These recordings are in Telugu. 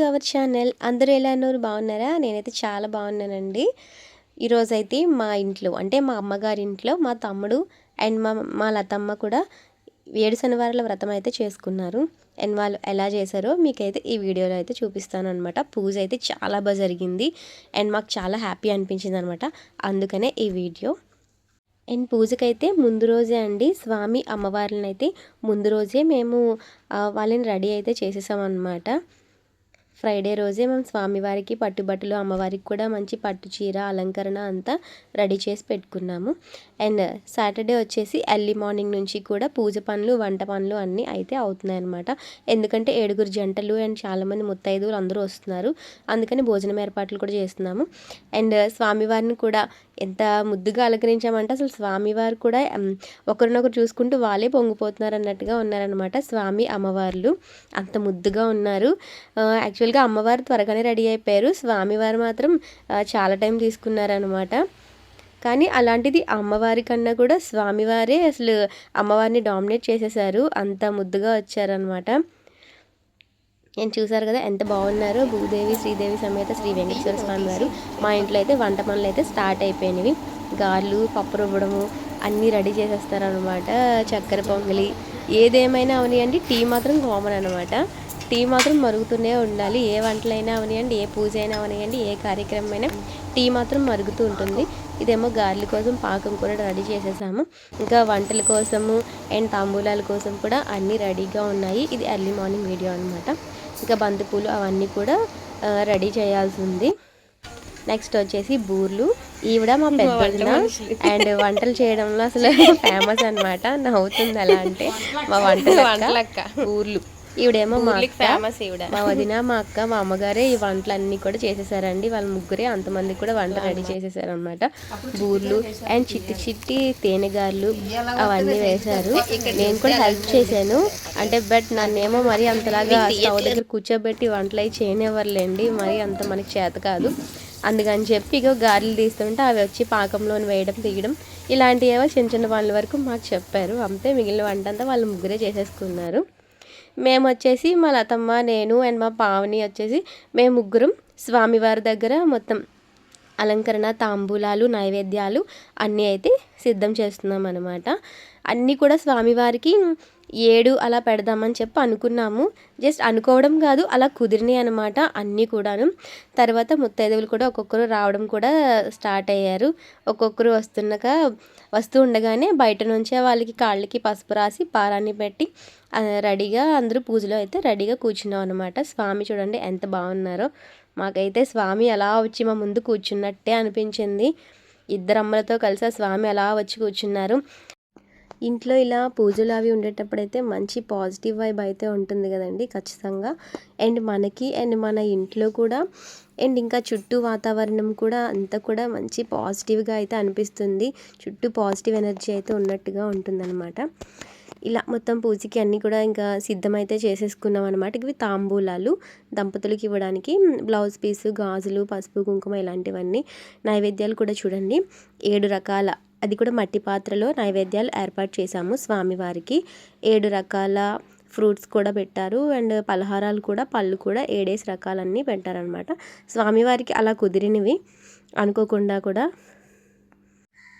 టు అవర్ ఛానల్ అందరూ ఎలా అన్నారు బాగున్నారా నేనైతే చాలా బాగున్నానండి ఈరోజైతే మా ఇంట్లో అంటే మా అమ్మగారి ఇంట్లో మా తమ్ముడు అండ్ మా మా లతమ్మ కూడా ఏడు శనివారాల వ్రతం అయితే చేసుకున్నారు. అండ్ వాళ్ళు ఎలా చేశారో మీకైతే ఈ వీడియోలో అయితే చూపిస్తాను అనమాట పూజ అయితే చాలా బాగా జరిగింది. అండ్ మాకు చాలా హ్యాపీ అనిపించింది అనమాట అందుకనే ఈ వీడియో. అండ్ పూజకైతే ముందు రోజే అండి. స్వామి అమ్మవారిని అయితే ముందు రోజే మేము వాళ్ళని రెడీ అయితే చేసేసాం అనమాట ఫ్రైడే రోజే మేము స్వామివారికి పట్టుబట్టలు అమ్మవారికి కూడా మంచి పట్టు చీర అలంకరణ అంతా రెడీ చేసి పెట్టుకున్నాము. అండ్ సాటర్డే వచ్చేసి ఎర్లీ మార్నింగ్ నుంచి కూడా పూజ పనులు వంట పనులు అన్నీ అయితే అవుతున్నాయి అనమాట ఎందుకంటే ఏడుగురు జంటలు అండ్ చాలామంది ముత్తైదువులు అందరూ వస్తున్నారు. అందుకని భోజనం ఏర్పాట్లు కూడా చేస్తున్నాము. అండ్ స్వామివారిని కూడా ఎంత ముద్దుగా అలంకరించామంటే అసలు స్వామివారు కూడా ఒకరినొకరు చూసుకుంటూ వాళ్ళే పొంగిపోతున్నారు అన్నట్టుగా ఉన్నారనమాట స్వామి అమ్మవార్లు. అంత ముద్దుగా ఉన్నారు. యాక్చువల్గా అమ్మవారు త్వరగానే రెడీ అయిపోయారు. స్వామివారు మాత్రం చాలా టైం తీసుకున్నారనమాట కానీ అలాంటిది అమ్మవారి కన్నా కూడా స్వామివారే అసలు అమ్మవారిని డామినేట్ చేసేసారు. అంత ముద్దుగా వచ్చారనమాట నేను చూసారు కదా ఎంత బాగున్నారో. భూదేవి శ్రీదేవి సమేత శ్రీ వెంకటేశ్వర స్వామి వారు మా ఇంట్లో అయితే వంట పనులు అయితే స్టార్ట్ అయిపోయినవి. గార్లు పప్పు రుబ్బడము అన్నీ రెడీ చేసేస్తారనమాట చక్కెర పొంగలి ఏదేమైనా అవనియండి. టీ మాత్రం కామన్ అనమాట టీ మాత్రం మరుగుతూనే ఉండాలి. ఏ వంటలైనా అవనియండి ఏ పూజ అయినా అవనియండి ఏ కార్యక్రమం అయినా టీ మాత్రం మరుగుతూ ఉంటుంది. ఇదేమో గారెల కోసం పాకం కూడా రెడీ చేసేసాము. ఇంకా వంటల కోసము అండ్ తాంబూలాల కోసం కూడా అన్నీ రెడీగా ఉన్నాయి. ఇది ఎర్లీ మార్నింగ్ వీడియో అనమాట ఇంకా బంతిపూలు అవన్నీ కూడా రెడీ చేయాల్సి ఉంది నెక్స్ట్ వచ్చేసి బూర్లు. ఈవిడ మా పెద్దదిన అండ్ వంటలు చేయడంలో అసలు ఫేమస్ అన్నమాట. నవ్వుతుంది ఎలా అంటే మా వంటలక్క. బూర్లు. ఈవిడేమో మా ఫేమస్ ఈవిడ. మా వదిన మా అక్క మా అమ్మగారే ఈ వంటలన్నీ కూడా చేసేసారండి. వాళ్ళ ముగ్గురే అంతమంది కూడా వంట రెడీ చేసేసారు అనమాట బూర్లు అండ్ చిట్టి చిట్టి తేనెగాళ్ళు అవన్నీ వేశారు. నేను కూడా హెల్ప్ చేశాను. అంటే బట్ నన్నేమో మరి అంతలాగా స్టవ్ దగ్గర కూర్చోబెట్టి వంటలు అవి చేయనివ్వర్లేండి. మరి అంత మనకి చేత కాదు. అందుకని చెప్పి ఇక గారెలు తీస్తుంటే అవి వచ్చి పాకంలో వేయడం తీయడం ఇలాంటివేవో చిన్న చిన్న వాళ్ళ వరకు మాకు చెప్పారు. అంతే మిగిలిన వంట అంతా వాళ్ళు ముగ్గురే చేసేసుకున్నారు. మేము వచ్చేసి మా లతమ్మ నేను అండ్ మా పావని వచ్చేసి మేము ముగ్గురం స్వామివారి దగ్గర మొత్తం అలంకరణ తాంబూలాలు నైవేద్యాలు అన్నీ అయితే సిద్ధం చేస్తున్నాం అనమాట అన్నీ కూడా స్వామివారికి ఏడు అలా పెడదామని చెప్పి అనుకున్నాము. జస్ట్ అనుకోవడం కాదు అలా కుదిరినాయి అనమాట అన్నీ కూడాను. తర్వాత ముత్తైదువులు కూడా ఒక్కొక్కరు రావడం కూడా స్టార్ట్ అయ్యారు. ఒక్కొక్కరు వస్తున్నాక వస్తూ ఉండగానే బయట నుంచే వాళ్ళకి కాళ్ళకి పసుపు రాసి పారాన్ని పెట్టి రెడీగా అందరూ పూజలో అయితే రెడీగా కూర్చున్నాం అనమాట స్వామి చూడండి ఎంత బాగున్నారో. మాకైతే స్వామి అలా వచ్చి మా ముందు కూర్చున్నట్టే అనిపించింది. ఇద్దరు అమ్మలతో కలిసి ఆ స్వామి అలా వచ్చి కూర్చున్నారు. ఇంట్లో ఇలా పూజలు అవి ఉండేటప్పుడైతే మంచి పాజిటివ్ వైబ్ అయితే ఉంటుంది కదండి ఖచ్చితంగా. అండ్ మనకి అండ్ మన ఇంట్లో కూడా అండ్ ఇంకా చుట్టూ వాతావరణం కూడా అంతా కూడా మంచి పాజిటివ్గా అయితే అనిపిస్తుంది. చుట్టూ పాజిటివ్ ఎనర్జీ అయితే ఉన్నట్టుగా ఉంటుందన్నమాట. ఇలా మొత్తం పూజకి అన్నీ కూడా ఇంకా సిద్ధమైతే చేసేసుకున్నాం అనమాట ఇవి తాంబూలాలు దంపతులకి ఇవ్వడానికి బ్లౌజ్ పీసు గాజులు పసుపు కుంకుమ ఇలాంటివన్నీ నైవేద్యాలు కూడా చూడండి. ఏడు రకాల అది కూడా మట్టి పాత్రలో నైవేద్యాలు ఏర్పాటు చేశాము స్వామివారికి. ఏడు రకాల ఫ్రూట్స్ కూడా పెట్టారు. అండ్ పలహారాలు కూడా పళ్ళు కూడా ఏడేసి రకాలన్నీ పెట్టారనమాట స్వామివారికి అలా కుదిరినవి అనుకోకుండా కూడా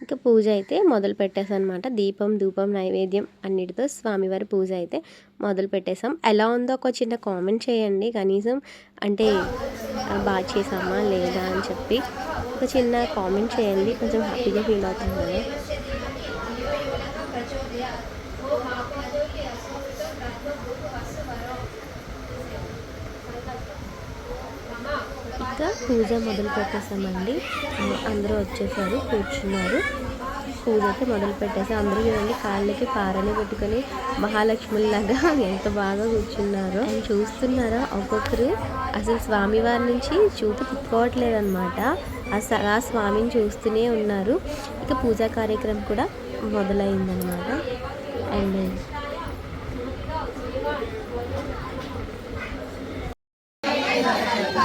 ఇంకా పూజ అయితే మొదలు పెట్టేసాం అనమాట దీపం ధూపం నైవేద్యం అన్నిటితో స్వామివారి పూజ అయితే మొదలు పెట్టేసాం ఎలా ఉందో ఒక చిన్న కామెంట్ చేయండి. కనీసం అంటే బాగా చేసామా లేదా అని చెప్పి ఒక చిన్న కామెంట్ చేయండి. కొంచెం హ్యాపీగా ఫీల్ అవుతుంది కదా ఇంకా పూజ మొదలు పెట్టేసామండి అందరూ వచ్చేసారు కూర్చున్నారు. పూజ అయితే మొదలు పెట్టేసి అందరూ చూడండి కాళ్ళకి పారని పెట్టుకొని మహాలక్ష్ముల్లాగా ఎంత బాగా కూర్చున్నారో. చూస్తున్నారా? ఒక్కొక్కరు అసలు స్వామివారి నుంచి చూపు తిప్పుకోవట్లేదు అనమాట అసలు ఆ స్వామిని చూస్తూనే ఉన్నారు. ఇక పూజా కార్యక్రమం కూడా మొదలైందనమాట అండ్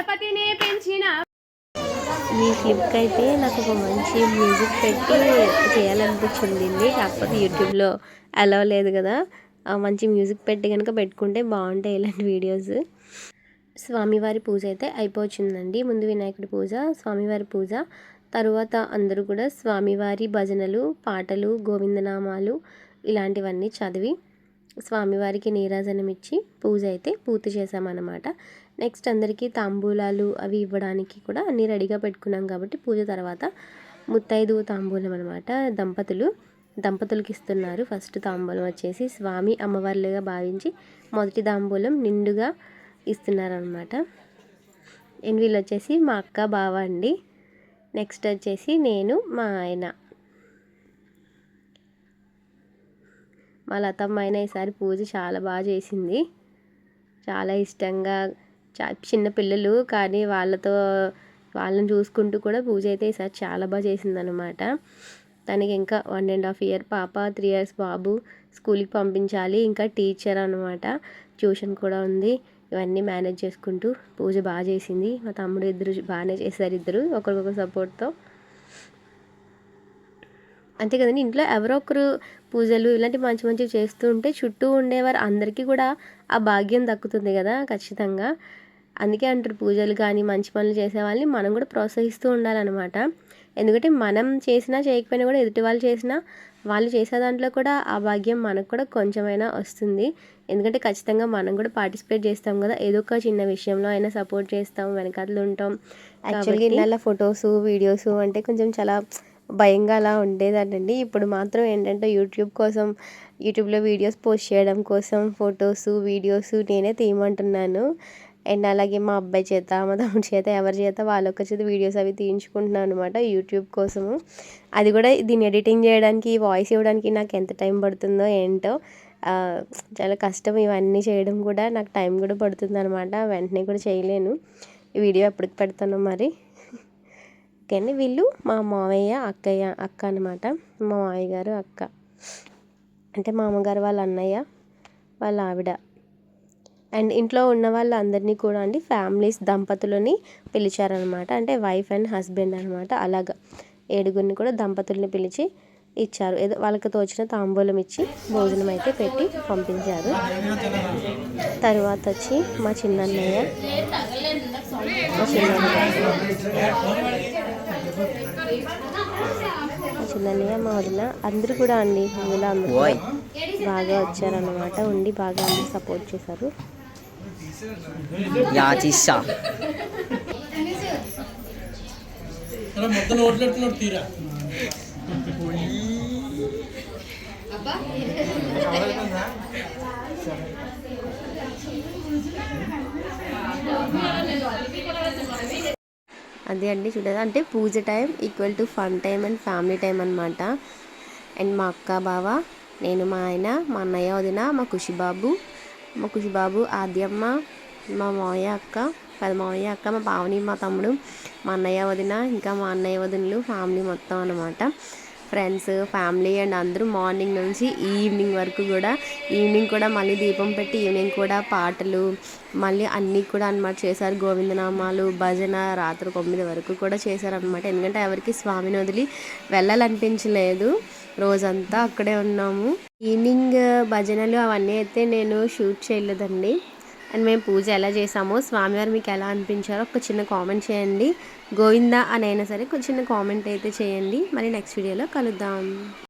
గోవింద పెంచిన ఈ క్లిప్కి అయితే నాకు ఒక మంచి మ్యూజిక్ పెట్టి చేయాలనిపించింది. కాకపోతే యూట్యూబ్లో అలవ్ లేదు కదా. మంచి మ్యూజిక్ పెట్టి కనుక పెట్టుకుంటే బాగుంటాయి ఇలాంటి వీడియోస్. స్వామివారి పూజ అయితే అయిపోతుందండి ముందు వినాయకుడి పూజ స్వామివారి పూజ తరువాత అందరూ కూడా స్వామివారి భజనలు పాటలు గోవిందనామాలు ఇలాంటివన్నీ చదివి స్వామివారికి నీరాజనం ఇచ్చి పూజ అయితే పూర్తి చేశామన్నమాట. నెక్స్ట్ అందరికీ తాంబూలాలు అవి ఇవ్వడానికి కూడా అన్నీ రెడీగా పెట్టుకున్నాం కాబట్టి పూజ తర్వాత ముత్తైదు తాంబూలం అనమాట దంపతులు. దంపతులకి ఇస్తున్నారు. ఫస్ట్ తాంబూలం వచ్చేసి స్వామి అమ్మవార్లుగా భావించి మొదటి తాంబూలం నిండుగా ఇస్తున్నారనమాట అండ్ వీళ్ళు వచ్చేసి మా అక్క బావ అండి. నెక్స్ట్ వచ్చేసి నేను మా ఆయన. మా లతమ్మ ఆయన ఈసారి పూజ చాలా బాగా చేసింది. చాలా ఇష్టంగా చిన్న పిల్లలు కానీ వాళ్ళతో వాళ్ళని చూసుకుంటూ కూడా పూజ అయితే ఈసారి చాలా బాగా చేసిందనమాట తనకి ఇంకా వన్ అండ్ హాఫ్ ఇయర్ పాప త్రీ ఇయర్స్ బాబు స్కూల్కి పంపించాలి ఇంకా టీచర్ అనమాట ట్యూషన్ కూడా ఉంది. ఇవన్నీ మేనేజ్ చేసుకుంటూ పూజ బాగా చేసింది. మా తమ్ముడు ఇద్దరు బాగానే చేశారు ఇద్దరు ఒకరికొకరు సపోర్ట్తో. అంతే కదండి ఇంట్లో ఎవరో ఒకరు పూజలు ఇలాంటి మంచి మంచివి చేస్తూ ఉంటే చుట్టూ ఉండేవారు అందరికీ కూడా ఆ భాగ్యం దక్కుతుంది కదా ఖచ్చితంగా. అందుకే అంటారు పూజలు కానీ మంచి పనులు చేసే వాళ్ళని మనం కూడా ప్రోత్సహిస్తూ ఉండాలన్నమాట. ఎందుకంటే మనం చేసినా చేయకపోయినా కూడా ఎదుటి వాళ్ళు చేసినా వాళ్ళు చేసే దాంట్లో కూడా ఆ భాగ్యం మనకు కూడా కొంచెమైనా వస్తుంది. ఎందుకంటే ఖచ్చితంగా మనం కూడా పార్టిసిపేట్ చేస్తాం కదా. ఏదో ఒక చిన్న విషయంలో అయినా సపోర్ట్ చేస్తాం వెనకాతలు ఉంటాం. యాక్చువల్గా ఇళ్ళ ఫొటోస్ వీడియోస్ అంటే కొంచెం చాలా భయంగా అలా ఉండేదండి ఇప్పుడు మాత్రం ఏంటంటే యూట్యూబ్ కోసం యూట్యూబ్లో వీడియోస్ పోస్ట్ చేయడం కోసం ఫొటోస్ వీడియోస్ నేనే తీయమంటున్నాను. అండ్ అలాగే మా అబ్బాయి చేత మా తమ్ముడి చేత ఎవరి చేత వాళ్ళొక్క చేత వీడియోస్ అవి తీయించుకుంటున్నాను అనమాట యూట్యూబ్ కోసము. అది కూడా దీన్ని ఎడిటింగ్ చేయడానికి వాయిస్ ఇవ్వడానికి నాకు ఎంత టైం పడుతుందో ఏంటో చాలా కష్టం ఇవన్నీ చేయడం కూడా నాకు టైం కూడా పడుతుంది అనమాట వెంటనే కూడా చేయలేను. ఈ వీడియో ఎప్పటికి పెడతాను మరి. కానీ వీళ్ళు మా మావయ్య అక్కయ్య అక్క అనమాట మా మావయ్య గారు అక్క. అంటే మా అమ్మగారు వాళ్ళ అన్నయ్య వాళ్ళ ఆవిడ. అండ్ ఇంట్లో ఉన్న వాళ్ళందరినీ కూడా అండి ఫ్యామిలీస్ దంపతులని పిలిచారనమాట. అంటే వైఫ్ అండ్ హస్బెండ్ అనమాట. అలాగా ఏడుగురిని కూడా దంపతుల్ని పిలిచి ఇచ్చారు. ఏదో వాళ్ళకి తోచిన తాంబూలం ఇచ్చి భోజనం అయితే పెట్టి పంపించారు. తర్వాత వచ్చి మా చిన్నన్నయ్య మా చిన్నన్నయ్య మా చిన్నన్నయ్య మా వదిన అందరూ కూడా అండి అందులో అందరూ బాగా వచ్చారన్నమాట ఉండి బాగా అందరూ సపోర్ట్ చేశారు. మొత్తం తీరా. అదే అండి చూడదు అంటే puja time equal to fun time and family time అనమాట అండ్ మా అక్క బావ నేను మా ఆయన మా అన్నయ్య వదిన మా ఖుషిబాబు మా ఖుషిబాబు ఆద్యమ్మ మా మావయ్య అక్క పెద్ద మావయ్య అక్క మా పావని మా తమ్ముడు మా అన్నయ్య వదిన ఇంకా మా అన్నయ్య వదినలు ఫ్యామిలీ మొత్తం అనమాట ఫ్రెండ్స్ ఫ్యామిలీ అండ్ అందరూ మార్నింగ్ నుంచి ఈవినింగ్ వరకు కూడా ఈవినింగ్ కూడా మళ్ళీ దీపం పెట్టి ఈవినింగ్ కూడా పాటలు మళ్ళీ అన్నీ కూడా అనమాట చేశారు. గోవిందనామాలు భజన రాత్రి తొమ్మిది వరకు కూడా చేశారనమాట ఎందుకంటే ఎవరికి స్వామిని వదిలి వెళ్ళాలనిపించలేదు. రోజంతా అక్కడే ఉన్నాము. ఈవినింగ్ భజనలు అవన్నీ అయితే నేను షూట్ చేయలేదండి. అండ్ మేము పూజ ఎలా చేసామో స్వామివారు మీకు ఎలా అనిపించారో ఒక చిన్న కామెంట్ చేయండి. గోవిందా అని అయినా సరే ఒక చిన్న కామెంట్ అయితే చేయండి. మరి నెక్స్ట్ వీడియోలో కలుద్దాం.